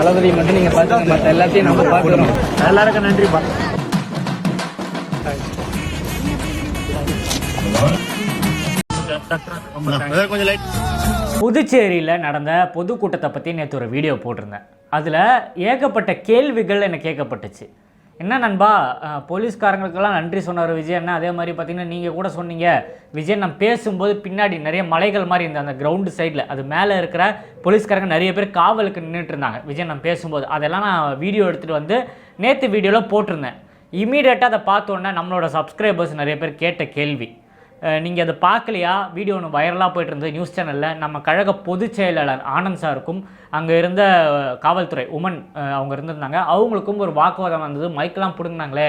தளபதி மட்டும் நீங்க பாத்துங்க மத்த எல்லாத்தையும் நம்ம பாத்துக்கிறோம் எல்லாருக்கும் நன்றிப்பா. கொஞ்சம் லைட் புதுச்சேரியில் நடந்த பொதுக்கூட்டத்தை பற்றி நேற்று ஒரு வீடியோ போட்டிருந்தேன். அதில் ஏகப்பட்ட கேள்விகள் எனக்கு கேட்கப்பட்டுச்சு. என்ன நண்பா? போலீஸ்காரங்களுக்கெல்லாம் நன்றி சொன்னார் விஜய் அதே மாதிரி பார்த்தீங்கன்னா நீங்கள் கூட சொன்னீங்க. விஜய் நான் பேசும்போது பின்னாடி நிறைய மலைகள் மாதிரி இருந்த அந்த கிரவுண்டு சைடில் அது மேலே இருக்கிற போலீஸ்காரங்க நிறைய பேர் காவலுக்கு நின்றுட்டு இருந்தாங்க விஜய் நான் பேசும்போது. அதெல்லாம் நான் வீடியோ எடுத்துகிட்டு வந்து நேற்று வீடியோவில் போட்டிருந்தேன். இமீடியட்டாக அதை பார்த்தோன்னே நம்மளோட சப்ஸ்கிரைபர்ஸ் நிறைய பேர் கேட்ட கேள்வி. நீங்கள் அதை பார்க்கலையா? வீடியோ ஒன்று வைரலாக போயிட்டு இருந்தது நியூஸ் சேனலில் நம்ம கழக பொதுச் செயலாளர் ஆனந்த் சாருக்கும் அங்கே இருந்த காவல்துறை உமன் அவங்க இருந்திருந்தாங்க. அவங்களுக்கும் ஒரு வாக்குவாதம் வந்தது. மைக்கெல்லாம் பிடுங்கினாங்களே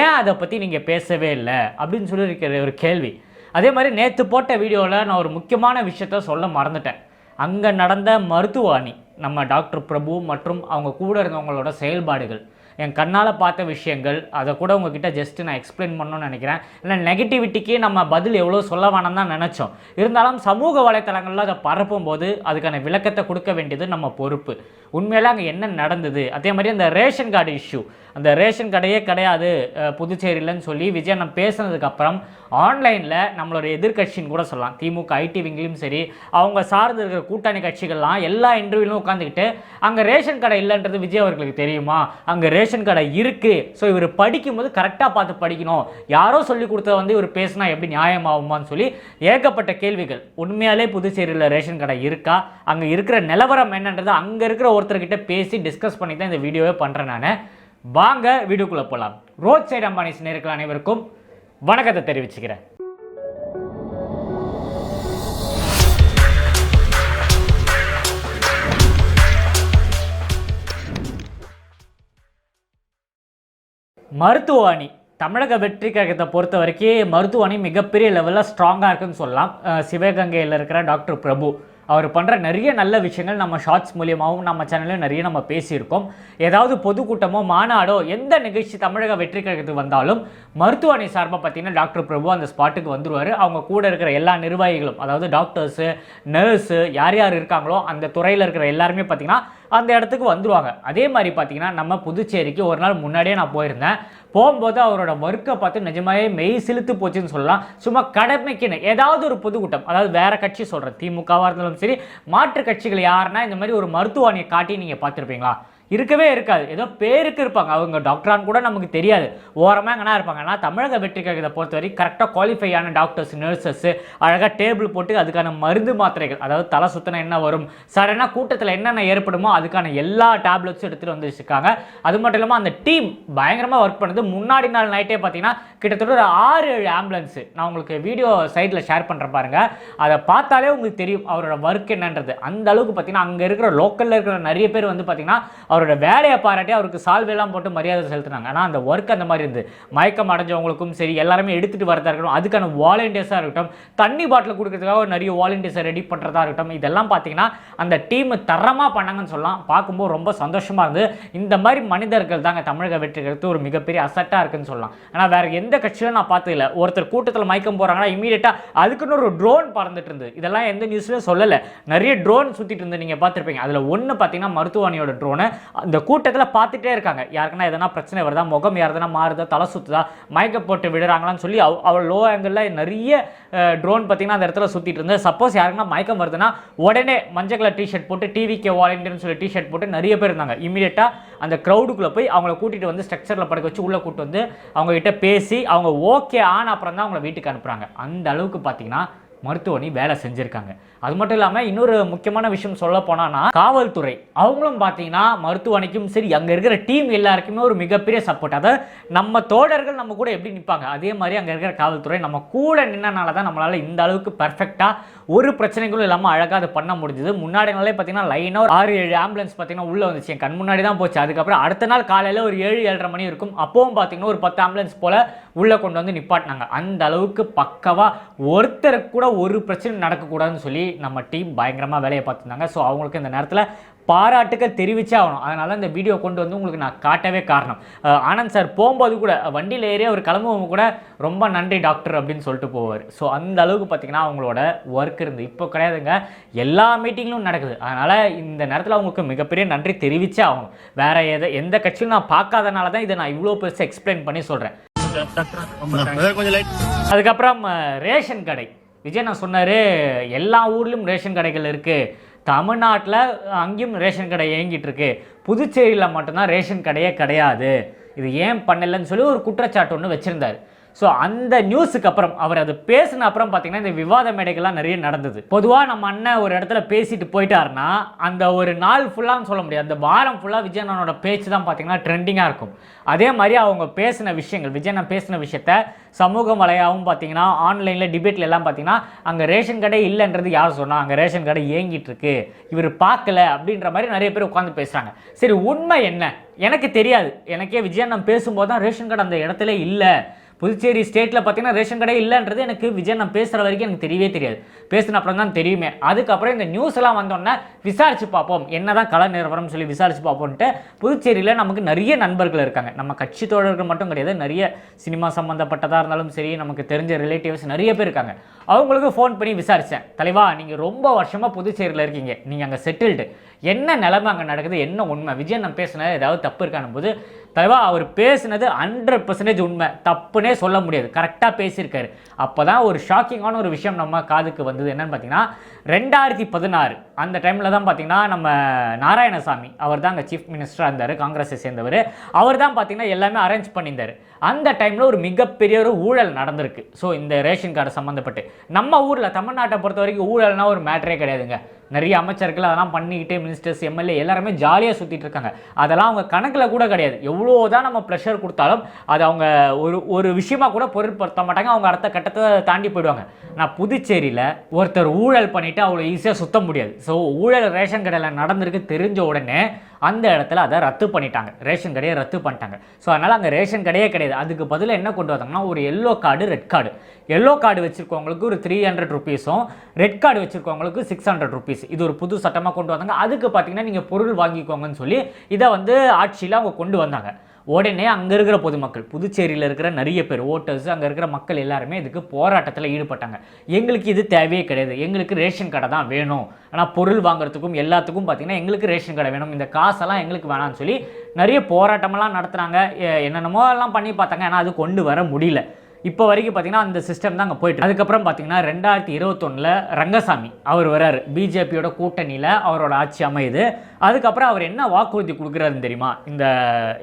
ஏன் அதை பற்றி நீங்கள் பேசவே இல்லை? அப்படின்னு சொல்லி இருக்கிற ஒரு கேள்வி. அதே மாதிரி நேற்று போட்ட வீடியோவில் நான் ஒரு முக்கியமான விஷயத்த சொல்ல மறந்துட்டேன். அங்கே நடந்த மருத்துவ அணி நம்ம டாக்டர் பிரபு மற்றும் அவங்க கூட இருந்தவங்களோட செயல்பாடுகள். என் கண்ணால் பார்த்த விஷயங்கள் அதை கூட உங்ககிட்ட ஜஸ்ட்டு நான் எக்ஸ்பிளைன் பண்ணணும்னு நினைக்கிறேன். இல்லை நெகட்டிவிட்டிக்கு நம்ம பதில் எவ்வளோ சொல்ல வேணாம் தான் நினச்சோம். இருந்தாலும் சமூக வலைத்தளங்களில் அதை பரப்பும் போது அதுக்கான விளக்கத்தை கொடுக்க வேண்டியது நம்ம பொறுப்பு. உண்மையில அங்கே என்ன நடந்தது? அதே மாதிரி அந்த ரேஷன் கார்டு இஷ்யூ அந்த ரேஷன் கடையே கிடையாது அஹ், புதுச்சேரியிலன்னு சொல்லி விஜய் நான் பேசுனதுக்கப்புறம் ஆன்லைனில் நம்மளோட எதிர்க்கட்சின்னு கூட சொல்லலாம். திமுக ஐடி விங்கிலும் சரி அவங்க சார்ந்து இருக்கிற கூட்டணி கட்சிகள்லாம் எல்லா இன்டர்வியூலும் உட்காந்துக்கிட்டு அங்கே ரேஷன் கடை இல்லைன்றது விஜய் அவர்களுக்கு தெரியுமா? அங்கே ரேஷன் கடை இருக்குது ஸோ இவர் படிக்கும்போது கரெக்டாக பார்த்து படிக்கணும். யாரோ சொல்லி கொடுத்தத வந்து இவர் பேசினா எப்படி நியாயமாகுமான்னு சொல்லி ஏகப்பட்ட கேள்விகள். உண்மையாலே புதுச்சேரியில் ரேஷன் கடை இருக்கா? அங்கே இருக்கிற நிலவரம் என்னன்றது அங்கே இருக்கிற ஒருத்தர்கிட்ட பேசி டிஸ்கஸ் பண்ணி தான் இந்த வீடியோவே பண்ணுறேன் நான். வாங்க வீடியோக்குள்ளே போகலாம் ரோட் சைடு அம்பானிஸ் நேர்கள் அனைவருக்கும் வணக்கத்தை தெரிவிச்சுக்கிறேன். மருத்துவ அணி தமிழக வெற்றி கழகத்தை பொறுத்த வரைக்கும் மருத்துவ அணி மிகப்பெரிய லெவலில் ஸ்ட்ராங்காக இருக்குன்னு சொல்லலாம். சிவகங்கையில் இருக்கிற டாக்டர் பிரபு. அவர் பண்ணுற நிறைய நல்ல விஷயங்கள் நம்ம ஷார்ட்ஸ் மூலியமாகவும் நம்ம சேனலில் நிறைய நம்ம பேசியிருக்கோம். ஏதாவது பொதுக்கூட்டமோ மாநாடோ எந்த நிகழ்ச்சி தமிழக வெற்றி கழகத்துக்கு வந்தாலும் மருத்துவமனை சார்பாக பார்த்தீங்கன்னா டாக்டர் பிரபு அந்த ஸ்பாட்டுக்கு வந்துருவார். அவங்க கூட இருக்கிற எல்லா நிர்வாகிகளும் அதாவது டாக்டர்ஸு நர்ஸு யார் யார் இருக்காங்களோ அந்த துறையில் இருக்கிற எல்லாருமே பார்த்தீங்கன்னா அந்த இடத்துக்கு வந்துருவாங்க. அதே மாதிரி பார்த்தீங்கன்னா நம்ம புதுச்சேரிக்கு ஒரு நாள் முன்னாடியே நான் போயிருந்தேன். போகும்போது அவரோட ஒர்க்கை பார்த்து நிஜமாவே மெய் சிலுத்து போச்சுன்னு சொல்லலாம். சும்மா கடமைக்குன்னு. ஏதாவது ஒரு பொதுக்கூட்டம் அதாவது வேற கட்சி சொல்கிறேன் திமுகவாக இருந்தாலும் சரி மாற்று கட்சிகள் யாருன்னா இந்த மாதிரி ஒரு மருத்துவ காட்டி நீங்கள் பார்த்துருப்பீங்களா? இருக்கவே இருக்காது. ஏதோ பேருக்கு இருப்பாங்க. அவங்க டாக்டரான்னு கூட நமக்கு தெரியாது. ஓரமாக எங்கன்னா இருப்பாங்க. ஆனால் தமிழக வெற்றி கழகத்தை பொறுத்த வரைக்கும் கரெக்டாக குவாலிஃபை ஆன டாக்டர்ஸ் நர்சஸ் அழகாக டேபிள் போட்டு அதுக்கான மருந்து மாத்திரைகள் அதாவது தலை சுத்தின என்ன வரும் சடனாக கூட்டத்தில் என்னென்ன ஏற்படுமோ அதுக்கான எல்லா டேப்லெட்ஸும் எடுத்துகிட்டு வந்து வச்சுருக்காங்க அது மட்டும் இல்லாமல் அந்த டீம் பயங்கரமாக ஒர்க் பண்ணுது. முன்னாடி நாள் நைட்டே பார்த்தீங்கன்னா கிட்டத்தட்ட ஒரு ஆறு ஏழு ஆம்புலன்ஸு நான் உங்களுக்கு வீடியோ சைடில் ஷேர் பண்ணுறேன் பாருங்கள் அதை பார்த்தாலே உங்களுக்கு தெரியும். அவரோட ஒர்க் என்னன்றது. அந்த அளவுக்கு பார்த்தீங்கன்னா அங்கே இருக்கிற லோக்கலில் இருக்கிற நிறைய பேர் வந்து பார்த்தீங்கன்னா அவரோட வேலையை பாராட்டி அவருக்கு சால்வையெல்லாம் போட்டு மரியாதை செலுத்துனாங்க. ஆனால் அந்த ஒர்க் அந்த மாதிரி இருந்து மயக்கம் அடைஞ்சவங்களுக்கும் சரி எல்லாருமே எடுத்துகிட்டு வரதா இருக்கட்டும் அதுக்கான வாலண்டியர்ஸாக இருக்கட்டும் தண்ணி பாட்டில் கொடுக்கறதுக்காக நிறைய வாலண்டியர்ஸை ரெடி பண்ணுறதா இருக்கட்டும் இதெல்லாம் பார்த்தீங்கன்னா அந்த டீம் தரமாக பண்ணாங்கன்னு சொல்லலாம். பார்க்கும்போது ரொம்ப சந்தோஷமாக இருந்து இந்த மாதிரி மனிதர்கள் தாங்க தமிழக வெற்றிகளுக்கு ஒரு மிகப்பெரிய அசட்டாக இருக்குன்னு சொல்லலாம். ஆனால் வேறு எந்த கட்சியிலும் நான் பார்த்ததில்ல ஒருத்தர் கூட்டத்தில் மயக்கம் போகிறாங்கன்னா இமீடியட்டாக அதுக்குன்னு ஒரு ட்ரோன் பறந்துட்டு இருந்து இதெல்லாம் எந்த நியூஸ்லையும் சொல்லலை. நிறைய ட்ரோன் சுற்றிட்டு இருந்து நீங்கள் பார்த்துருப்பீங்க. அதில் ஒன்று பார்த்தீங்கன்னா மருத்துவமனையோட ட்ரோனை அந்த கூட்டத்தில் பார்த்துட்டே இருக்காங்க. யாருக்குன்னா எதனா பிரச்சனை வருதா? முகம் யாருதுனா மாறுதா? தலை சுற்றுதா மயக்க போட்டு விடுறாங்களான்னு சொல்லி அவ் அவள் லோ ஆங்கிளில் நிறைய ட்ரோன் பார்த்தீங்கன்னா அந்த இடத்துல சுற்றிட்டு இருந்தது. சப்போஸ் யாருக்குன்னா மயக்கம் வருதுன்னா உடனே மஞ்சள் கலர் டிஷர்ட் போட்டு டிவிக்கு வாலண்டியர்னு சொல்லி டிஷர்ட் போட்டு நிறைய பேர் இருந்தாங்க. இமீடியட்டாக அந்த க்ரௌடுக்குள்ளே போய் அவங்கள கூட்டிகிட்டு வந்து ஸ்ட்ரக்சரில் படுக்க வச்சு உள்ளே கூட்டு வந்து அவங்க கிட்ட பேசி அவங்க ஓகே ஆன அப்புறம் தான் அவங்கள வீட்டுக்கு அனுப்புகிறாங்க அந்த அளவுக்கு பார்த்தீங்கன்னா மருத்துவமனை வேலை செஞ்சுருக்காங்க. அது மட்டும் இல்லாமல் இன்னொரு முக்கியமான விஷயம் சொல்ல போனான்னா காவல்துறை. அவங்களும் பார்த்தீங்கன்னா மருத்துவமனைக்கும் சரி அங்கே இருக்கிற டீம் எல்லாருக்குமே ஒரு மிகப்பெரிய சப்போர்ட் அதை நம்ம தோழர்கள் நம்ம கூட எப்படி நிற்பாங்க அதே மாதிரி அங்கே இருக்கிற காவல்துறை நம்ம கூட நின்னனால தான் நம்மளால் இந்த அளவுக்கு பர்ஃபெக்டாக ஒரு பிரச்சனைகளும் இல்லாமல் அழகாக அதை பண்ண முடிஞ்சது. முன்னாடி நாளே பார்த்தீங்கன்னா லைனாக ஒரு ஆறு ஏழு ஆம்புலன்ஸ் பார்த்தீங்கன்னா உள்ளே வந்துச்சு. என் கண் முன்னாடி தான் போச்சு. அதுக்கப்புறம் அடுத்த நாள் காலையில் ஒரு ஏழு ஏழரை மணி இருக்கும். அப்போவும் பார்த்தீங்கன்னா ஒரு பத்து ஆம்புலன்ஸ் போல் உள்ளே கொண்டு வந்து நிப்பாட்டினாங்க. அந்த அளவுக்கு பக்கவாக ஒருத்தருக்கு கூட ஒரு பிரச்சனை நடக்கக்கூடாதுன்னு சொல்லி நம்ம டீம் பயங்கரமாக வேலையை பார்த்துருந்தாங்க. ஸோ அவங்களுக்கு இந்த நேரத்தில் பாராட்டுக்கள் தெரிவிச்சே ஆகணும். அதனால இந்த வீடியோ கொண்டு வந்து உங்களுக்கு நான் காட்டவே காரணம். ஆனந்த் சார் போகும்போது கூட வண்டியில் ஏறி அவர் கிளம்புவோம் கூட ரொம்ப நன்றி டாக்டர் அப்படின்னு சொல்லிட்டு போவார். ஸோ அந்த அளவுக்கு பார்த்தீங்கன்னா அவங்களோட ஒர்க் இருந்து. இப்போ கிடையாதுங்க. எல்லா மீட்டிங்லும் நடக்குது. அதனால் இந்த நேரத்தில் அவங்களுக்கு மிகப்பெரிய நன்றி தெரிவிச்சே ஆகணும். வேற எதை எந்த கட்சியும் நான் பார்க்காதனால தான் இதை நான் இவ்வளோ பெருசாக எக்ஸ்பிளைன் பண்ணி சொல்கிறேன் பிரதர் கொஞ்சம் லைட் அதுக்கப்புறம் ரேஷன் கடை. விஜய் நான் சொன்னார் எல்லா ஊர்லேயும் ரேஷன் கடைகள் இருக்குது தமிழ்நாட்டில் அங்கேயும் ரேஷன் கடை இயங்கிட்டு இருக்கு. புதுச்சேரியில் மட்டும்தான் ரேஷன் கடையே கிடையாது. இது ஏன் பண்ணலைன்னு சொல்லி ஒரு குற்றச்சாட்டு ஒன்று வச்சுருந்தார். ஸோ அந்த நியூஸுக்கு அப்புறம் அவர் அது பேசின அப்புறம் பார்த்தீங்கன்னா இந்த விவாத மேடைகள்லாம் நிறைய நடந்தது. பொதுவாக நம்ம அண்ணன் ஒரு இடத்துல பேசிட்டு போயிட்டாருன்னா அந்த ஒரு நாள் ஃபுல்லான்னு சொல்ல முடியாது. அந்த வாரம் ஃபுல்லாக விஜயனோட பேச்சு தான் பார்த்தீங்கன்னா ட்ரெண்டிங்காக இருக்கும். அதே மாதிரி அவங்க பேசின விஷயங்கள் விஜயண்ணன் பேசின விஷயத்த சமூக வலையாகவும் பார்த்தீங்கன்னா ஆன்லைனில் டிபேட்டில் எல்லாம் பார்த்தீங்கன்னா அங்கே ரேஷன் கடை இல்லைன்றது யார் சொன்னால் அங்கே ரேஷன் கடை இயங்கிட்டு இருக்கு இவர் பார்க்கல அப்படின்ற மாதிரி நிறைய பேர் உட்காந்து பேசுகிறாங்க சரி உண்மை என்ன? எனக்கு தெரியாது. எனக்கே விஜயண்ணன் பேசும்போது தான் ரேஷன் கடை அந்த இடத்துல இல்லை. புதுச்சேரி ஸ்டேட்டில் பார்த்தீங்கன்னா ரேஷன் கடை இல்லைன்றது எனக்கு விஜய் நான் பேசுகிற வரைக்கும் எனக்கு தெரியவே தெரியாது. பேசின அப்புறம் தான் தெரியுமே. அதுக்கப்புறம் இந்த நியூஸ் எல்லாம் வந்தோடனே விசாரிச்சு பார்ப்போம். என்னதான் கள நிறுவனம்னு சொல்லி விசாரிச்சு பார்ப்போம்ட்டு புதுச்சேரியில் நமக்கு நிறைய நண்பர்கள் இருக்காங்க. நம்ம கட்சி தோழர்கள் மட்டும் கிடையாது நிறைய சினிமா சம்மந்தப்பட்டதாக இருந்தாலும் சரி நமக்கு தெரிஞ்ச ரிலேட்டிவ்ஸ் நிறைய பேர் இருக்காங்க. அவங்களுக்கு ஃபோன் பண்ணி விசாரித்தேன் தலைவா நீங்கள் ரொம்ப வருஷமாக புதுச்சேரியில் இருக்கீங்க. நீங்கள் அங்கே செட்டில்டு என்ன நிலைமை அங்கே நடக்குது? என்ன உண்மை? விஜயன் நான் பேசினது ஏதாவது தப்பு இருக்கான போது தலைவா அவர் பேசினது ஹண்ட்ரட் பர்சன்டேஜ் உண்மை. தப்புனே சொல்ல முடியாது. கரெக்டாக பேசியிருக்காரு. அப்போ தான் ஒரு ஷாக்கிங்கான ஒரு விஷயம் நம்ம காதுக்கு வந்தது. என்னன்னு பார்த்தீங்கன்னா ரெண்டாயிரத்தி பதினாறு. அந்த டைமில் தான் பார்த்தீங்கன்னா நம்ம நாராயணசாமி அவர் தான் அங்கே சீஃப் மினிஸ்டராக இருந்தார் காங்கிரஸை சேர்ந்தவர். அவர் தான் பார்த்தீங்கன்னா எல்லாமே அரேஞ்ச் பண்ணியிருந்தார். அந்த டைமில் ஒரு மிகப்பெரிய ஒரு ஊழல் நடந்திருக்கு. ஸோ இந்த ரேஷன் கார்டு சம்மந்தப்பட்டு நம்ம ஊரில் தமிழ்நாட்டை பொறுத்த வரைக்கும் ஊழல்னால் ஒரு மேட்டரே கிடையாதுங்க. நிறைய அமைச்சர்கள் அதெல்லாம் பண்ணிக்கிட்டு மினிஸ்டர்ஸ் எம்எல்ஏ எல்லாருமே ஜாலியாக சுற்றிட்டு இருக்காங்க. அதெல்லாம் அவங்க கணக்கில் கூட கிடையாது. எவ்வளோ தான் நம்ம ப்ரெஷர் கொடுத்தாலும் அது அவங்க ஒரு ஒரு விஷயமாக கூட பொருட்படுத்த மாட்டாங்க. அவங்க அடுத்த கட்டத்தை தாண்டி போயிடுவாங்க. நான் புதுச்சேரியில் ஒருத்தர் ஊழல் பண்ணிட்டு அவ்வளோ ஈஸியாக சுத்த முடியாது. ஸோ ஊழல் ரேஷன் கடையில் நடந்திருக்கு தெரிஞ்ச உடனே அந்த இடத்துல அதை ரத்து பண்ணிட்டாங்க. ரேஷன் கடையை ரத்து பண்ணிட்டாங்க. ஸோ அதனால் அங்கே ரேஷன் கடையே கிடையாது. அதுக்கு பதிலாக என்ன கொண்டு வந்தாங்கன்னா ஒரு yellow card red card yellow card வச்சுருக்கவங்களுக்கு ஒரு த்ரீ ஹண்ட்ரட் ருபீஸும் ரெட் கார்டு வச்சுருக்கவங்களுக்கு சிக்ஸ் ஹண்ட்ரட் ருபீஸ் இது ஒரு புது சட்டமாக கொண்டு வந்தாங்க. அதுக்கு பார்த்தீங்கன்னா நீங்கள் பொருள் வாங்கிக்கோங்கன்னு சொல்லி இதை வந்து ஆட்சியில் அவங்க கொண்டு வந்தாங்க. உடனே அங்கே இருக்கிற பொதுமக்கள் புதுச்சேரியில் இருக்கிற நிறைய பேர் ஓட்டர்ஸ் அங்கே இருக்கிற மக்கள் எல்லாருமே இதுக்கு போராட்டத்தில் ஈடுபட்டாங்க. எங்களுக்கு இது தேவையே கிடையாது. எங்களுக்கு ரேஷன் கடை தான் வேணும். ஆனால் பொருள் வாங்குறதுக்கும் எல்லாத்துக்கும் பார்த்தீங்கன்னா எங்களுக்கு ரேஷன் கடை வேணும். இந்த காசெல்லாம் எங்களுக்கு வேணாம்னு சொல்லி நிறைய போராட்டமெல்லாம் நடத்துகிறாங்க என்னென்னமோ எல்லாம் பண்ணி பார்த்தாங்க. ஆனால் அது கொண்டு வர முடியல. இப்போ வரைக்கும் பார்த்தீங்கன்னா அந்த சிஸ்டம் தான் அங்கே போயிட்டு அதுக்கப்புறம் பார்த்தீங்கன்னா ரெண்டாயிரத்தி இருபத்தொன்னில் ரங்கசாமி அவர் வராரு பிஜேபியோட கூட்டணியில் அவரோட ஆட்சி அமையுது. அதுக்கப்புறம் அவர் என்ன வாக்குறுதி கொடுக்குறாருன்னு தெரியுமா? இந்த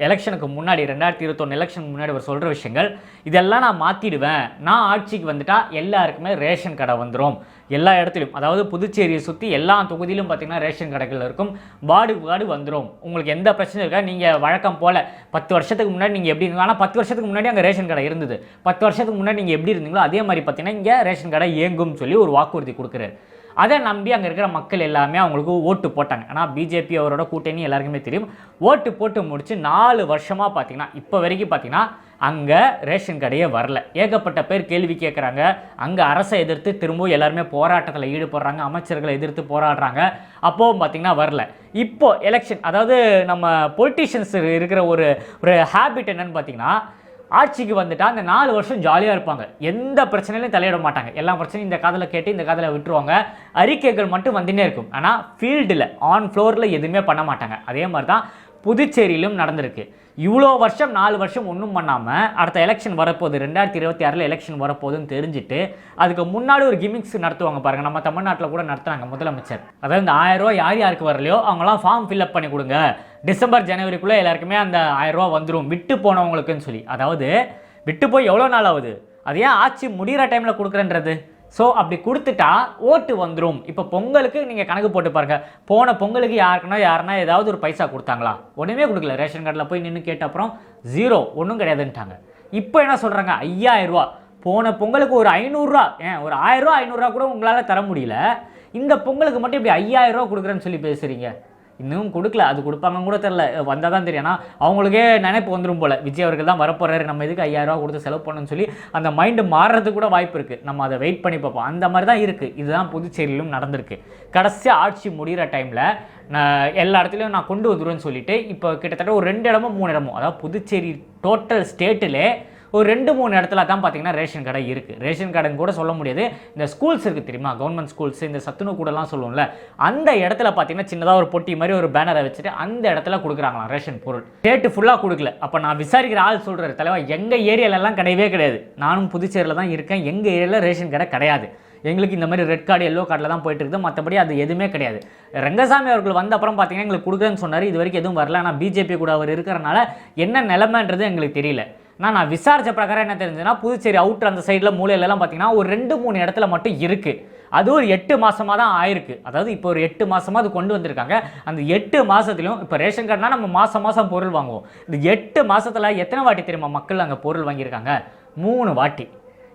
எலெக்ஷனுக்கு முன்னாடி ரெண்டாயிரத்தி இருபத்தொன்று எலெக்ஷனுக்கு முன்னாடி அவர் சொல்கிற விஷயங்கள். இதெல்லாம் நான் மாற்றிடுவேன் நான் ஆட்சிக்கு வந்துட்டால் எல்லாருக்குமே ரேஷன் கடை வந்துடும் எல்லா இடத்துலையும் அதாவது புதுச்சேரியை சுற்றி எல்லா தொகுதியிலும் பார்த்தீங்கன்னா ரேஷன் கடைகள் இருக்கும். வார்டு வார்டு வந்துடும் உங்களுக்கு எந்த பிரச்சனையும் இருக்கா நீங்கள் வழக்கம் போல் பத்து வருஷத்துக்கு முன்னாடி நீங்கள் எப்படி இருந்தீங்க? ஆனால் பத்து வருஷத்துக்கு முன்னாடி அங்கே ரேஷன் கடை இருந்தது. பத்து வருஷத்துக்கு முன்னாடி நீங்கள் எப்படி இருந்தீங்களோ அதே மாதிரி பார்த்தீங்கன்னா இங்கே ரேஷன் கடை இயங்கும்னு சொல்லி ஒரு வாக்குறுதி கொடுக்குறாரு. அதை நம்பி அங்கே இருக்கிற மக்கள் எல்லாமே அவங்களுக்கு ஓட்டு போட்டாங்க. ஆனால் பிஜேபி அவரோட கூட்டணி எல்லாருக்குமே தெரியும். ஓட்டு போட்டு முடித்து நாலு வருஷமாக பார்த்தீங்கன்னா இப்போ வரைக்கும் பார்த்தீங்கன்னா அங்கே ரேஷன் கடையே வரல. ஏகப்பட்ட பேர் கேள்வி கேட்குறாங்க அங்கே அரசை எதிர்த்து திரும்பவும் எல்லாருமே போராட்டத்தில் ஈடுபடுறாங்க. அமைச்சர்களை எதிர்த்து போராடுறாங்க. அப்போவும் பார்த்தீங்கன்னா வரல. இப்போது எலெக்ஷன் அதாவது நம்ம பொலிட்டீஷியன்ஸ் இருக்கிற ஒரு ஒரு ஹேபிட் என்னன்னு பார்த்தீங்கன்னா ஆட்சிக்கு வந்துட்டால் அந்த நாலு வருஷம் ஜாலியாக இருப்பாங்க. எந்த பிரச்சனையிலும் தலையிட மாட்டாங்க. எல்லா பிரச்சனையும் இந்த காதில் கேட்டு இந்த காதில் விட்டுருவாங்க. அறிக்கைகள் மட்டும் வந்துட்டே இருக்கும். ஆனால் ஃபீல்டில் ஆன் ஃப்ளோரில் எதுவுமே பண்ண மாட்டாங்க. அதே மாதிரி தான் புதுச்சேரியிலும் நடந்திருக்கு. இவ்வளோ வருஷம் நாலு வருஷம் ஒன்றும் பண்ணாமல் அடுத்த எலெக்ஷன் வரப்போகுது. ரெண்டாயிரத்தி இருபத்தி ஆறில் எலெக்ஷன் வரப்போகுதுன்னு தெரிஞ்சுட்டு அதுக்கு முன்னாடி ஒரு கிமிக்ஸ் நடத்துவாங்க பாருங்க. நம்ம தமிழ்நாட்டில் கூட நடத்துனாங்க முதலமைச்சர். அதாவது இந்த ஆயிரரூவா யார் யாருக்கு வரலையோ அவங்களாம் ஃபார்ம் ஃபில்அப் பண்ணி கொடுங்க. டிசம்பர் ஜனவரிக்குள்ளே எல்லாருக்குமே அந்த ஆயிரரூவா வந்துடும் விட்டு போனவங்களுக்குன்னு சொல்லி. அதாவது விட்டு போய் எவ்வளோ நாள் ஆகுது? அது ஏன் ஆட்சி முடிகிற டைமில் கொடுக்குறேன்றது? ஸோ அப்படி கொடுத்துட்டா ஓட்டு வந்துடும் இப்போ பொங்கலுக்கு நீங்கள் கணக்கு போட்டு பாருங்கள் போன பொங்கலுக்கு யாருக்குன்னா யாருன்னா ஏதாவது ஒரு பைசா கொடுத்தாங்களா? ஒன்றுமே கொடுக்கல. ரேஷன் கார்டில் போய் நின்று கேட்ட அப்புறம் ஜீரோ ஒன்றும் கிடையாதுன்ட்டாங்க. இப்போ என்ன சொல்கிறாங்க ஐயாயிரரூவா போன பொங்கலுக்கு ஒரு ஐநூறுரூவா ஏன்? ஒரு ஆயிரரூவா ஐநூறுரூவா கூட உங்களால் தர முடியல. இந்த பொங்கலுக்கு மட்டும் இப்படி ஐயாயிரரூவா கொடுக்குறேன்னு சொல்லி பேசுகிறீங்க இன்னும் கொடுக்கல. அது கொடுப்பாங்கன்னு கூட தெரில வந்தால் தான் தெரியும். ஆனால் அவங்களுக்கே நினைப்பு வந்துடும் போல். விஜய் அவர்கள் தான் வரப்போறாரு. நம்ம இதுக்கு ஐயாயிரரூவா கொடுத்து செலவு பண்ணணும்னு சொல்லி அந்த மைண்டு மாறுறதுக்கு கூட வாய்ப்பு இருக்குது நம்ம அதை வெயிட் பண்ணி பார்ப்போம். அந்த மாதிரி தான் இருக்குது இதுதான் புதுச்சேரியிலும் நடந்திருக்கு. கடைசியாக ஆட்சி முடிகிற டைமில் நான் எல்லா இடத்துலையும் நான் கொண்டு வந்துருவேன்னு சொல்லிட்டு இப்போ கிட்டத்தட்ட ஒரு ரெண்டு இடமோ மூணு இடமோ அதாவது புதுச்சேரி டோட்டல் ஸ்டேட்டிலே ஒரு ரெண்டு மூணு இடத்துல தான் பார்த்தீங்கன்னா ரேஷன் கடை இருக்குது ரேஷன் கடைன்னு கூட சொல்ல முடியாது. இந்த ஸ்கூல்ஸ் இருக்குது தெரியுமா? கவர்மெண்ட் ஸ்கூல்ஸ் இந்த சத்துணவு கூடலாம் சொல்லுவோம்ல. அந்த இடத்துல பார்த்தீங்கன்னா சின்னதாக ஒரு பொட்டி மாதிரி ஒரு பேனரை வச்சுட்டு அந்த இடத்துல கொடுக்குறாங்களாம் ரேஷன் பொருள். ஸ்டேட்டு ஃபுல்லாக கொடுக்கல. அப்போ நான் விசாரிக்கிற ஆள் சொல்கிறாரு தலைவா எங்கள் ஏரியாலெலாம் கிடையவே கிடையாது. நானும் புதுச்சேரியில் தான் இருக்கேன். எங்கள் ஏரியாவில் ரேஷன் கடை கிடையாது. எங்களுக்கு இந்த மாதிரி ரெட் கார்டு எல்லோ கார்டில் தான் போயிட்டு இருக்குது மற்றபடி அது எதுவுமே கிடையாது. ரங்கசாமி அவர்கள் வந்த அப்புறம் பார்த்தீங்கன்னா எங்களுக்கு கொடுக்குறேன்னு சொன்னார். இது வரைக்கும் எதுவும் வரல. ஆனால் பிஜேபி கூட அவர் இருக்கிறனால என்ன நிலமன்றது எங்களுக்கு தெரியல. ஆனால் நான் விசாரித்த பிரகாரம் என்ன தெரிஞ்சதுன்னா புதுச்சேரி அவுட்டர் அந்த சைடில் மூலையிலலாம் பார்த்தீங்கன்னா ஒரு ரெண்டு மூணு இடத்துல மட்டும் இருக்குது அது ஒரு எட்டு மாதமாக தான் ஆயிருக்கு. அதாவது இப்போ ஒரு எட்டு மாதமாக அது கொண்டு வந்திருக்காங்க. அந்த எட்டு மாதத்துலையும் இப்போ ரேஷன் கார்டுனா நம்ம மாதம் மாதம் பொருள் வாங்குவோம். இந்த எட்டு மாதத்தில் எத்தனை வாட்டி தெரியுமா மக்கள் அங்கே பொருள் வாங்கியிருக்காங்க? மூணு வாட்டி.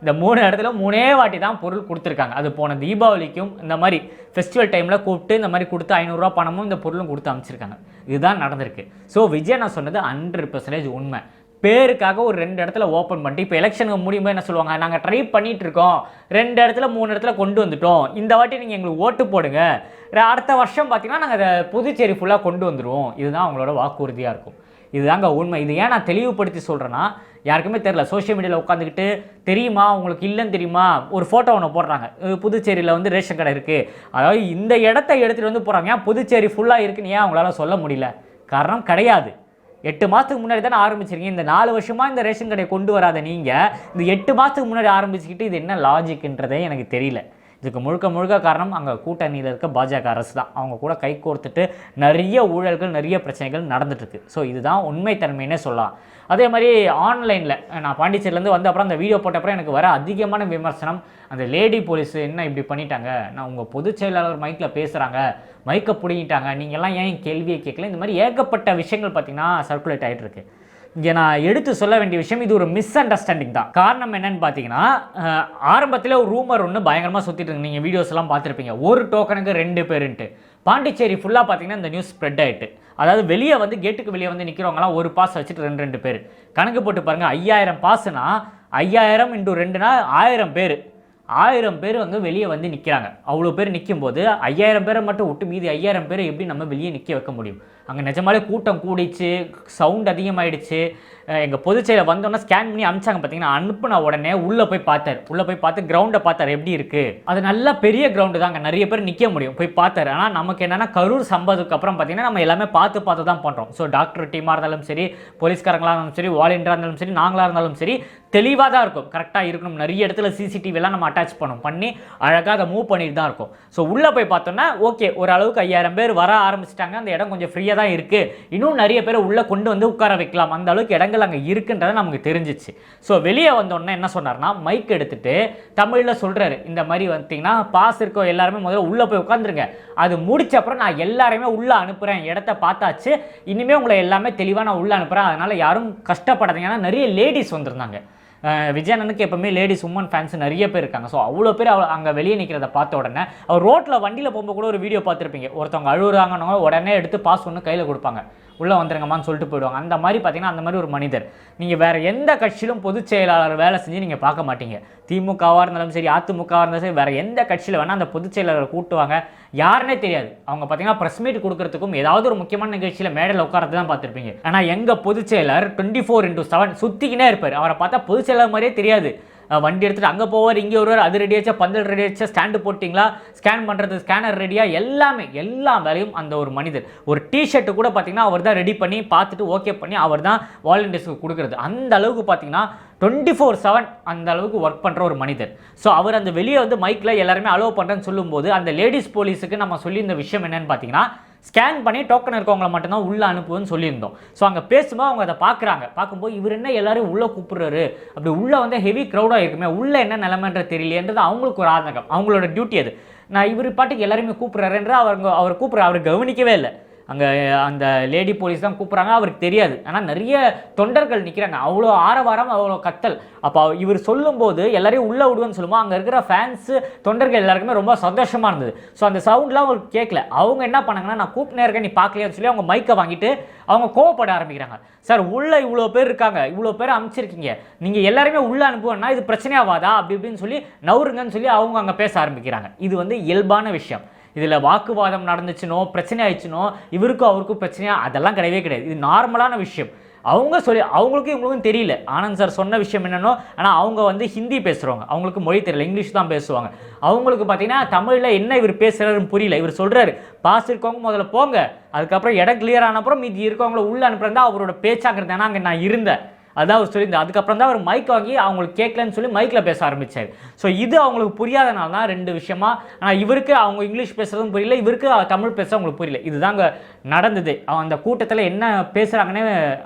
இந்த மூணு இடத்துல மூணே வாட்டி தான் பொருள் கொடுத்துருக்காங்க. அது போன தீபாவளிக்கும் இந்த மாதிரி ஃபெஸ்டிவல் டைமில் கூப்பிட்டு இந்த மாதிரி கொடுத்து ஐநூறுரூவா பணமும் இந்த பொருளும் கொடுத்து அமைச்சிருக்காங்க. இதுதான் நடந்திருக்கு. ஸோ விஜய் நான் சொன்னது ஹண்ட்ரட் பர்சன்டேஜ் உண்மை. பேருக்காக ஒரு ரெண்டு இடத்துல ஓப்பன் பண்ணிட்டு இப்போ எலெக்ஷனுக்கு முடியும் போது என்ன சொல்லுவாங்க? நாங்கள் ட்ரை பண்ணிகிட்டு இருக்கோம். ரெண்டு இடத்துல மூணு இடத்துல கொண்டு வந்துட்டோம். இந்த வாட்டி நீங்கள் எங்களுக்கு ஓட்டு போடுங்க. அடுத்த வருஷம் பார்த்தீங்கன்னா நாங்கள் அதை புதுச்சேரி ஃபுல்லாக கொண்டு வந்துடுவோம் இதுதான் அவங்களோட வாக்குறுதியாக இருக்கும். இதுதாங்க உண்மை. இது ஏன் நான் தெளிவுபடுத்தி சொல்கிறேன்னா யாருக்குமே தெரில சோஷியல் மீடியாவில் உட்காந்துக்கிட்டு தெரியுமா? உங்களுக்கு இல்லைன்னு தெரியுமா? ஒரு ஃபோட்டோ ஒன்று போடுறாங்க. புதுச்சேரியில் வந்து ரேஷன் கடை இருக்குது அதாவது இந்த இடத்த எடுத்துகிட்டு வந்து போகிறாங்க ஏன் புதுச்சேரி ஃபுல்லாக இருக்குன்னு ஏன் அவங்களால சொல்ல முடியல? காரணம் கிடையாது. எட்டு மாதத்துக்கு முன்னாடி தானே ஆரம்பிச்சிருக்கீங்க. இந்த நாலு வருஷமாக இந்த ரேஷன் கடையை கொண்டு வராத நீங்கள் இந்த எட்டு மாதத்துக்கு முன்னாடி ஆரம்பிச்சுக்கிட்டு இது என்ன லாஜிக்ன்றதே எனக்கு தெரியல. இதுக்கு முழுக்க முழுக்க காரணம் அங்கே கூட்டணியில் இருக்க பாஜக அரசு தான். அவங்க கூட கை கோர்த்துட்டு நிறைய ஊழல்கள் நிறைய பிரச்சனைகள் நடந்துட்டுருக்கு ஸோ இதுதான் உண்மைத்தன்மைன்னே சொல்லலாம். அதே மாதிரி ஆன்லைனில் நான் பாண்டிச்சேரியிலேருந்து வந்து அப்புறம் அந்த வீடியோ போட்டப்புறம் எனக்கு வர அதிகமான விமர்சனம் அந்த லேடி போலீஸ் என்ன இப்படி பண்ணிட்டாங்க? நான் உங்கள் பொதுச் செயலாளர் மைக்கில் பேசுகிறாங்க மைக்கை பிடிங்கிட்டாங்க. நீங்கள்லாம் ஏன் கேள்வியை கேட்கல? இந்த மாதிரி ஏகப்பட்ட விஷயங்கள் பார்த்தீங்கன்னா சர்க்குலேட் ஆகிட்டு இருக்குது இங்கே நான் எடுத்து சொல்ல வேண்டிய விஷயம் இது ஒரு மிஸ் அண்டர்ஸ்டாண்டிங் தான். காரணம் என்னன்னு பார்த்தீங்கன்னா ஆரம்பத்தில் ஒரு ரூமர் ஒன்று பயங்கரமாக சுற்றிட்டு இருக்கு. நீங்கள் வீடியோஸ் எல்லாம் பார்த்துருப்பீங்க. ஒரு டோக்கனுக்கு ரெண்டு பேருன்ட்டு. பாண்டிச்சேரி ஃபுல்லாக பார்த்தீங்கன்னா இந்த நியூஸ் ஸ்ப்ரெட் ஆயிட்டு. அதாவது வெளியே வந்து கேட்டுக்கு வெளியே வந்து நிற்கிறவங்களாம் ஒரு பாஸ் வச்சுட்டு ரெண்டு ரெண்டு பேர். கணக்கு போட்டு பாருங்கள் ஐயாயிரம் பாஸ்னா ஐயாயிரம் இன்டூ ரெண்டுனா ஆயிரம் பேர். ஆயிரம் பேர் வந்து வெளியே வந்து நிற்கிறாங்க அவ்வளோ பேர் நிற்கும் போது ஐயாயிரம் பேரை மட்டும் விட்டு மீதி ஐயாயிரம் பேரை எப்படி நம்ம வெளியே நிற்க வைக்க முடியும்? அங்கே நிஜமாலே கூட்டம் கூடிச்சு சவுண்ட் அதிகமாகிடுச்சு எங்கள் பொதுச்செயலை வந்தோன்னா ஸ்கேன் பண்ணி அமிச்சாங்க பார்த்தீங்கன்னா அனுப்புன உடனே உள்ளே போய் பார்த்தார். உள்ளே போய் பார்த்து கிரவுண்டை பார்த்தார். எப்படி இருக்குது அது நல்ல பெரிய கிரவுண்டு தாங்க. நிறைய பேர் நிற்க முடியும். போய் பார்த்தார். ஆனால் நமக்கு என்னென்னா கரூர் சம்பவத்துக்கு அப்புறம் பார்த்தீங்கன்னா நம்ம எல்லாமே பார்த்து பார்த்து தான் பண்ணுறோம் ஸோ டாக்டர் டீமாக இருந்தாலும் சரி போலீஸ்காரங்களாக இருந்தாலும் சரி வாலண்டியராக இருந்தாலும் சரி நாங்களாக இருந்தாலும் சரி தெளிவாக தான் இருக்கும். கரெக்டாக இருக்கணும். நிறைய இடத்துல சிசிடிவிலாம் நம்ம அட்டாச் பண்ணோம். பண்ணி அழகாக அதை மூவ் பண்ணிட்டு தான் இருக்கும். ஸோ உள்ளே போய் பார்த்தோன்னா ஓகே ஓரளவுக்கு ஐயாயிரம் பேர் வர ஆரம்பிச்சிட்டாங்க. அந்த இடம் கொஞ்சம் ஃப்ரீயாக தான் இருக்குது இன்னும் நிறைய பேரை உள்ளே கொண்டு வந்து உட்கார வைக்கலாம். அந்த அளவுக்கு இடங்கள் அங்கே இருக்குன்றதை நமக்கு தெரிஞ்சிச்சு. ஸோ வெளியே வந்தோடனே என்ன சொன்னார்னா மைக் எடுத்துட்டு தமிழில் சொல்கிறாரு இந்த மாதிரி வந்தீங்கன்னா பாஸ் இருக்கோ எல்லாருமே முதல்ல உள்ளே போய் உட்காந்துருங்க அது முடிச்ச அப்புறம் நான் எல்லாரையுமே உள்ளே அனுப்புகிறேன் இடத்த பார்த்தாச்சு. இனிமேல் உங்களை எல்லாமே தெளிவாக நான் உள்ளே அனுப்புகிறேன் அதனால் யாரும் கஷ்டப்படாதீங்க. ஏன்னா நிறைய லேடிஸ் வந்திருந்தாங்க. விஜயனனுக்கு எப்போவுமே லேடிஸ் உமன் ஃபேன்ஸ் நிறைய பேர் இருக்காங்க. ஸோ அவ்வளோ பேர் அவள் அங்கே வெளியே நிற்கிறத பார்த்த உடனே அவர் ரோட்டில் வண்டியில் போகும்போது கூட ஒரு வீடியோ பார்த்துருப்பீங்க. ஒருத்தவங்க அழுகுறாங்கன்னு உடனே எடுத்து பாஸ் ஒன்று கையில் கொடுப்பாங்க. உள்ளே வந்துருங்கம்மான்னு சொல்லிட்டு போயிடுவாங்க. அந்த மாதிரி பார்த்தீங்கன்னா அந்த மாதிரி ஒரு மனிதர். நீங்கள் வேறு எந்த கட்சியிலும் பொதுச் செயலாளர் வேலை செஞ்சு நீங்கள் பார்க்க மாட்டீங்க. திமுகவாக இருந்தாலும் சரி அதிமுகவாக இருந்தாலும் சரி வேறு எந்த கட்சியில் வேணால் அந்த பொதுச் செயலாளரை கூட்டுவாங்க. யாருன்னே தெரியாது. அவங்க பார்த்தீங்கன்னா ப்ரெஸ் மீட் கொடுக்கறதுக்கும் ஏதாவது ஒரு முக்கியமான நிகழ்ச்சியில் மேடையில் உட்காரத்து தான் பார்த்துருப்பீங்க. ஆனால் எங்கள் பொதுச் செயலர் டுவெண்ட்டி ஃபோர் இன்டூ செவன் சுற்றிக்கினே இருப்பார். அவரை பார்த்தா பொதுச் செயலாளர் மாதிரியே தெரியாது. வண்டி எடுத்துகிட்டு அங்கே போவார் இங்கே வருவார் அது ரெடி ஆச்சா பந்தல் ரெடி ஆச்சா ஸ்டாண்டு போட்டிங்களா? ஸ்கேன் பண்ணுறது ஸ்கேனர் ரெடியாக எல்லாமே எல்லா வேலையும் அந்த ஒரு மனிதர். ஒரு டிஷர்ட்டு கூட பார்த்தீங்கன்னா அவர் தான் ரெடி பண்ணி பார்த்துட்டு ஓகே பண்ணி அவர் தான் வாலண்டியர்ஸுக்கு கொடுக்குறது. அந்த அளவுக்கு பார்த்தீங்கன்னா டுவெண்ட்டி ஃபோர் செவன் அந்த அளவுக்கு ஒர்க் பண்ணுற ஒரு மனிதர். ஸோ அவர் அந்த வெளியே வந்து மைக்கில் எல்லாருமே அலோவ் பண்ணுறேன்னு சொல்லும்போது அந்த லேடிஸ் போலீஸுக்கு நம்ம சொல்லியிருந்த விஷயம் என்னென்னு பார்த்தீங்கன்னா ஸ்கேன் பண்ணி டோக்கன் இருக்கவங்களை மட்டும்தான் உள்ளே அனுப்புன்னு சொல்லியிருந்தோம். ஸோ அங்கே பேசும்போது அவங்க அதை பார்க்குறாங்க. பார்க்கும்போது இவர் என்ன எல்லாரும் உள்ளே கூப்பிடுறாரு? அப்படி உள்ளே வந்து ஹெவி க்ரௌடாக இருக்குமே உள்ளே என்ன நிலைமைன்ற தெரியலையன்றது அவங்களுக்கு ஒரு ஆதங்கம். அவங்களோட டியூட்டி அது. நான் இவர் பாட்டுக்கு எல்லாருமே கூப்பிட்றாருன்ற அவங்க அவர் கூப்பிட்ற அவர் கவனிக்கவே இல்லை. அங்கே அந்த லேடி போலீஸ் தான் கூப்பிட்றாங்க. அவருக்கு தெரியாது. ஆனால் நிறைய தொண்டர்கள் நிற்கிறாங்க அவ்வளோ ஆரவாரம் அவ்வளோ கத்தல். அப்போ இவர் சொல்லும்போது எல்லாரையும் உள்ளே விடுவேன்னு சொல்லும்போது அங்கே இருக்கிற ஃபேன்ஸு தொண்டர்கள் எல்லாருக்குமே ரொம்ப சந்தோஷமாக இருந்தது. ஸோ அந்த சவுண்ட்லாம் அவங்களுக்கு கேட்கல அவங்க என்ன பண்ணாங்கன்னா நான் கூப்பிட்டே இருக்கேன் நீ பார்க்கலையான்னு சொல்லி அவங்க மைக்கை வாங்கிட்டு அவங்க கோவப்பட ஆரம்பிக்கிறாங்க. சார் உள்ளே இவ்வளோ பேர் இருக்காங்க. இவ்வளோ பேர் அமைச்சிருக்கீங்க நீங்கள் எல்லாருமே உள்ளே அனுப்புவேன்னா இது பிரச்சனையாவாதா? அப்படி இப்படின்னு சொல்லி நவருங்கன்னு சொல்லி அவங்க அங்கே பேச ஆரம்பிக்கிறாங்க. இது வந்து இயல்பான விஷயம். இதில் வாக்குவாதம் நடந்துச்சுனோ பிரச்சனை ஆயிடுச்சுனோ இவருக்கும் அவருக்கும் பிரச்சனையா? அதெல்லாம் கிடையவே கிடையாது. இது நார்மலான விஷயம். அவங்க சொல்லி அவங்களுக்கும் இவங்களுக்கும் தெரியல. ஆனந்த் சார் சொன்ன விஷயம் என்னன்னோ ஆனால் அவங்க வந்து ஹிந்தி பேசுகிறவங்க அவங்களுக்கு மொழி தெரியல இங்கிலீஷ் தான் பேசுவாங்க. அவங்களுக்கு பார்த்தீங்கன்னா தமிழில் என்ன இவர் பேசுகிறாருன்னு புரியல. இவர் சொல்கிறாரு பாஸ் இருக்கவங்க முதல்ல போங்க. அதுக்கப்புறம் இடம் கிளியர் ஆன அப்புறம் மீதி இருக்கவங்கள உள்ளே அனுப்புறதா அவரோட பேச்சாங்கிறது ஏன்னா அங்கே நான் இருந்தேன். அதான் அவர் சொல்லியிருந்தார். அதுக்கப்புறம் தான் அவர் மைக் வாங்கி அவங்களுக்கு கேட்கலன்னு சொல்லி மைக்கில் பேச ஆரம்பித்தார் ஸோ இது அவங்களுக்கு புரியாதனால தான் ரெண்டு விஷயமா ஆனால் இவருக்கு அவங்க இங்கிலீஷ் பேசுகிறதும் புரியல இவருக்கு தமிழ் பேச அவங்களுக்கு புரியல. இதுதாங்க நடந்தது. அவன் அந்த கூட்டத்தில் என்ன பேசுகிறாங்கன்னே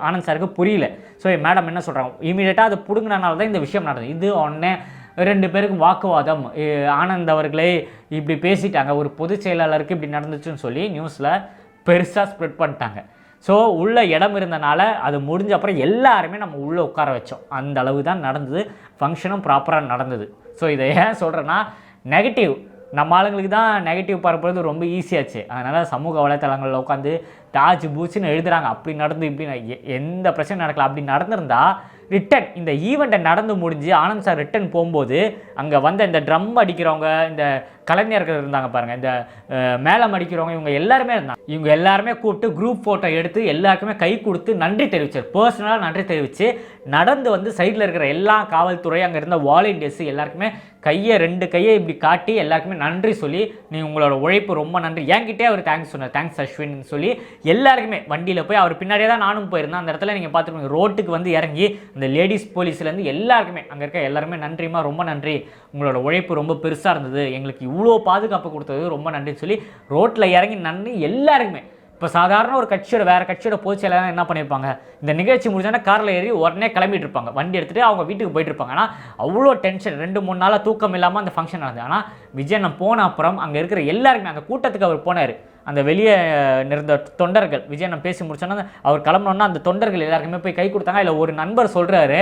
ஆனந்த் சாருக்கு புரியல. ஸோ மேடம் என்ன சொல்கிறாங்க இமீடியட்டாக அதை பிடுங்கினால தான் இந்த விஷயம் நடந்தது. இது உடனே ரெண்டு பேருக்கும் வாக்குவாதம். ஆனந்த் அவர்களே இப்படி பேசிட்டாங்க. ஒரு பொதுச் செயலாளருக்கு இப்படி நடந்துச்சுன்னு சொல்லி நியூஸில் பெருசாக ஸ்ப்ரெட் பண்ணிட்டாங்க. ஸோ உள்ளே இடம் இருந்தனால அது முடிஞ்ச அப்புறம் எல்லாருமே நம்ம உள்ளே உட்கார வச்சோம். அந்த அளவு தான் நடந்தது. ஃபங்க்ஷனும் ப்ராப்பராக நடந்தது. ஸோ இதை ஏன் சொல்கிறேன்னா நெகட்டிவ் நம்ம ஆளுங்களுக்கு தான் நெகட்டிவ் பரப்புறது ரொம்ப ஈஸியாச்சு அதனால் சமூக வலைத்தளங்களில் உட்காந்து தாஜ் பூச்சின்னு எழுதுகிறாங்க அப்படி நடந்து இப்படி எ- எந்த பிரச்சனை நடக்கல. அப்படி நடந்திருந்தா ரிட்டன் இந்த ஈவெண்ட்டை நடந்து முடிஞ்சு ஆனந்த் சார் ரிட்டன் போகும்போது அங்கே வந்த இந்த ட்ரம் அடிக்கிறவங்க இந்த கலைஞர்கள் இருந்தாங்க பாருங்கள் இந்த மேலம் மேளம் அடிக்கிறவங்க இவங்க எல்லாருமே இருந்தாங்க. இவங்க எல்லாருமே கூப்பிட்டு குரூப் ஃபோட்டோ எடுத்து எல்லாருக்குமே கை கொடுத்து நன்றி தெரிவிச்சார். பர்சனலாக நன்றி தெரிவித்து நடந்து வந்து சைடில் இருக்கிற எல்லா காவல்துறை அங்கே இருந்த வாலண்டியர்ஸ் எல்லாருக்குமே கையை ரெண்டு கையை இப்படி காட்டி எல்லாருக்குமே நன்றி சொல்லி நீ உங்களோட உழைப்பு ரொம்ப நன்றி. என்கிட்டே அவர் தேங்க்ஸ் சொன்னார். தேங்க்ஸ் அஸ்வின் சொல்லி எல்லாருக்குமே வண்டியில் போய் அவர் பின்னாடியே தான் நானும் போயிருந்தேன். அந்த இடத்துல நீங்கள் பார்த்துருப்பீங்க ரோட்டுக்கு வந்து இறங்கி இந்த லேடிஸ் போலீஸ்லேருந்து எல்லாருக்குமே அங்கே இருக்க எல்லாருமே நன்றிமா ரொம்ப நன்றி. உங்களோட உழைப்பு ரொம்ப பெருசாக இருந்தது. எங்களுக்கு இவ்வளோ பாதுகாப்பு கொடுத்தது ரொம்ப நன்றின்னு சொல்லி ரோட்டில் இறங்கி நன்றி எல்லாருக்குமே இப்போ சாதாரண ஒரு கட்சியோட வேறு கட்சியோட பொதுச்செயலாளர் என்ன பண்ணியிருப்பாங்க இந்த நிகழ்ச்சி முடிஞ்சோன்னா காரில் ஏறி உடனே கிளம்பிட்டு இருப்பாங்க வண்டி எடுத்துகிட்டு அவங்க வீட்டுக்கு போயிட்டு இருப்பாங்க. ஆனால் அவ்வளோ டென்ஷன் ரெண்டு மூணு நாளாக தூக்கம் இல்லாமல் அந்த ஃபங்க்ஷன் நடந்தது. ஆனால் விஜய் நான் போன அப்புறம் அங்கே இருக்கிற எல்லாருக்குமே அந்த கூட்டத்துக்கு அவர் போனார். அந்த வெளியே நிறந்த தொண்டர்கள் விஜய் நான் பேசி முடிச்சோன்னா அவர் கிளம்பணுன்னா அந்த தொண்டர்கள் எல்லாருக்குமே போய் கை கொடுத்தாங்க. இல்லை ஒரு நண்பர் சொல்கிறாரு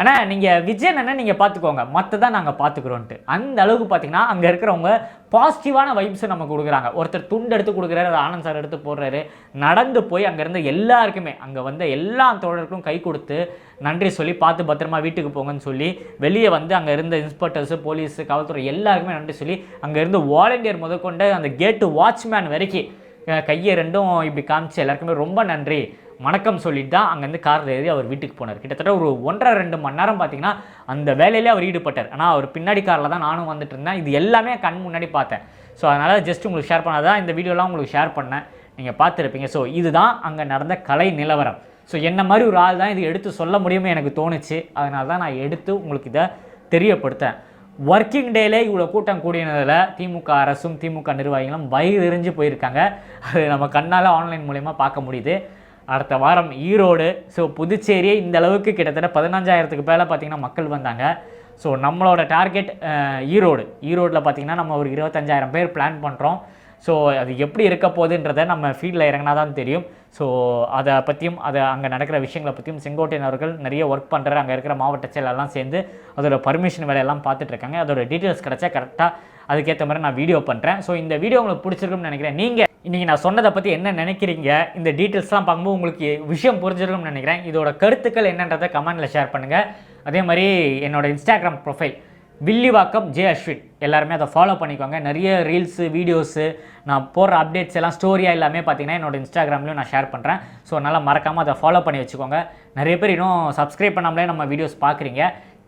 ஆனால் நீங்கள் விஜய் அண்ணன் நீங்கள் பார்த்துக்கோங்க மற்றதான் நாங்கள் பார்த்துக்குறோன்ட்டு அந்த அளவுக்கு பார்த்தீங்கன்னா அங்கே இருக்கிறவங்க பாசிட்டிவான வைப்ஸை நம்ம கொடுக்குறாங்க. ஒருத்தர் துண்டு எடுத்து கொடுக்குறாரு ஆனந்த் சார் எடுத்து போடுறாரு. நடந்து போய் அங்கேருந்து எல்லாருக்குமே அங்கே வந்த எல்லா தோழருக்கும் கை கொடுத்து நன்றி சொல்லி பார்த்து பத்திரமா வீட்டுக்கு போங்கன்னு சொல்லி வெளியே வந்து அங்கே இருந்த இன்ஸ்பெக்டர்ஸு போலீஸு காவல்துறை எல்லாருக்குமே நன்றி சொல்லி அங்கே இருந்து வாலண்டியர் முதற்கொண்டு அந்த கேட்டு வாட்ச்மேன் வரைக்கும் கையை ரெண்டும் இப்படி காமிச்சு எல்லாருக்குமே ரொம்ப நன்றி. வணக்கம் சொல்லிட்டு தான் அங்கேருந்து காரில் ஏறி அவர் வீட்டுக்கு போனார். கிட்டத்தட்ட ஒரு ஒன்றரை ரெண்டு மணி நேரம் பார்த்தீங்கன்னா அந்த வேலையிலே அவர் ஈடுபட்டார். ஆனால் அவர் பின்னாடி காரில் தான் நானும் வந்துட்டு இருந்தேன். இது எல்லாமே கண் முன்னாடி பார்த்தேன். ஸோ அதனால் ஜஸ்ட் உங்களுக்கு ஷேர் பண்ணாதான் இந்த வீடியோலாம் உங்களுக்கு ஷேர் பண்ணேன். நீங்கள் பார்த்துருப்பீங்க. ஸோ இதுதான் அங்கே நடந்த கலை நிலவரம். ஸோ என்ன மாதிரி ஒரு ஆள் தான் இது எடுத்து சொல்ல முடியுமே எனக்கு தோணுச்சு. அதனால தான் நான் எடுத்து உங்களுக்கு இதை தெரியப்படுத்தேன். ஒர்க்கிங் டேலே இவ்வளோ கூட்டம் கூடினதில் திமுக அரசும் திமுக நிர்வாகிகளும் வயிறு எரிஞ்சு போயிருக்காங்க. அது நம்ம கண்ணால் ஆன்லைன் மூலயமா பார்க்க முடியுது. அடுத்த வாரம் ஈரோடு ஸோ புதுச்சேரி இந்த அளவுக்கு கிட்டத்தட்ட பதினஞ்சாயிரத்துக்கு மேலே பார்த்தீங்கன்னா மக்கள் வந்தாங்க. ஸோ நம்மளோட டார்கெட் ஈரோடு. ஈரோட்டில் பார்த்தீங்கன்னா நம்ம ஒரு இருபத்தஞ்சாயிரம் பேர் பிளான் பண்ணுறோம் ஸோ அது எப்படி இருக்க போகுதுன்றதை நம்ம ஃபீல்டில் இறங்கினா தான் தெரியும். ஸோ அதை பற்றியும் அதை அங்கே நடக்கிற விஷயங்களை பற்றியும் செங்கோட்டையன் அவர்கள் நிறைய ஒர்க் பண்ணுறாரு அங்கே இருக்கிற மாவட்ட செயலெல்லாம் சேர்ந்து அதோட பர்மிஷன் வேலையெல்லாம் பார்த்துட்ருக்காங்க அதோட டீட்டெயில்ஸ் கிடச்சா கரெக்டாக அதுக்கேற்ற மாதிரி நான் வீடியோ பண்ணுறேன் ஸோ இந்த வீடியோ உங்களுக்கு பிடிச்சிருக்கும்னு நினைக்கிறேன். நீங்கள் இன்றைக்கி நான் சொன்னதை பற்றி என்ன நினைக்கிறீங்க? இந்த டீட்டெயில்ஸ்லாம் பார்க்கும்போது உங்களுக்கு விஷயம் புரிஞ்சிருக்கும்னு நினைக்கிறேன். இதோட கருத்துக்கள் என்னன்றதை கமெண்ட்டில் ஷேர் பண்ணுங்கள் அதே மாதிரி என்னோட Instagram profile Villivakkam J Ashwin. எல்லாருமே அதை ஃபாலோ பண்ணிக்கோங்க. நிறைய ரீல்ஸு வீடியோஸு நான் போடுற அப்டேட்ஸ் எல்லாம் ஸ்டோரியாக எல்லாமே பார்த்தீங்கன்னா என்னோட இன்ஸ்டாகிராம்லையும் நான் ஷேர் பண்ணுறேன் ஸோ அதனால் மறக்காமல் அதை ஃபாலோ பண்ணி வச்சுக்கோங்க. நிறைய பேர் இன்னும் சப்ஸ்கிரைப் பண்ணாமலே நம்ம வீடியோஸ் பார்க்குறீங்க.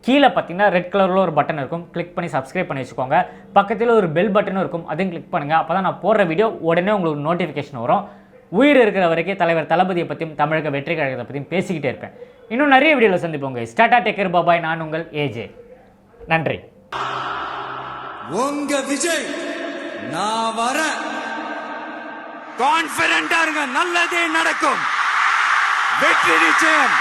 கீழே பார்த்தீங்கன்னா ரெட் கலரில் ஒரு பட்டன் இருக்கும். கிளிக் பண்ணி சப்ஸ்கிரைப் பண்ணி வச்சுக்கோங்க. பக்கத்தில் ஒரு பெல் பட்டனும் இருக்கும். அதையும் கிளிக் பண்ணுங்கள் அப்போ தான் நான் போடுற வீடியோ உடனே உங்களுக்கு நோட்டிஃபிகேஷன் வரும். உயிர் இருக்கிற வரைக்கும் தலைவர் தளபதியை பற்றியும் தமிழக வெற்றி கழகத்தை பற்றியும் பேசிக்கிட்டே இருப்பேன். இன்னும் நிறைய வீடியோவில் சந்திப்போங்க ஸ்டாட்டா டேக்கர் பாபாய் நான் உங்கள் ஏஜே நன்றி. உங்க விஜய் நான் வர. கான்பிடண்டா இருங்க. நல்லதே நடக்கும். வெற்றி நிச்சயம்.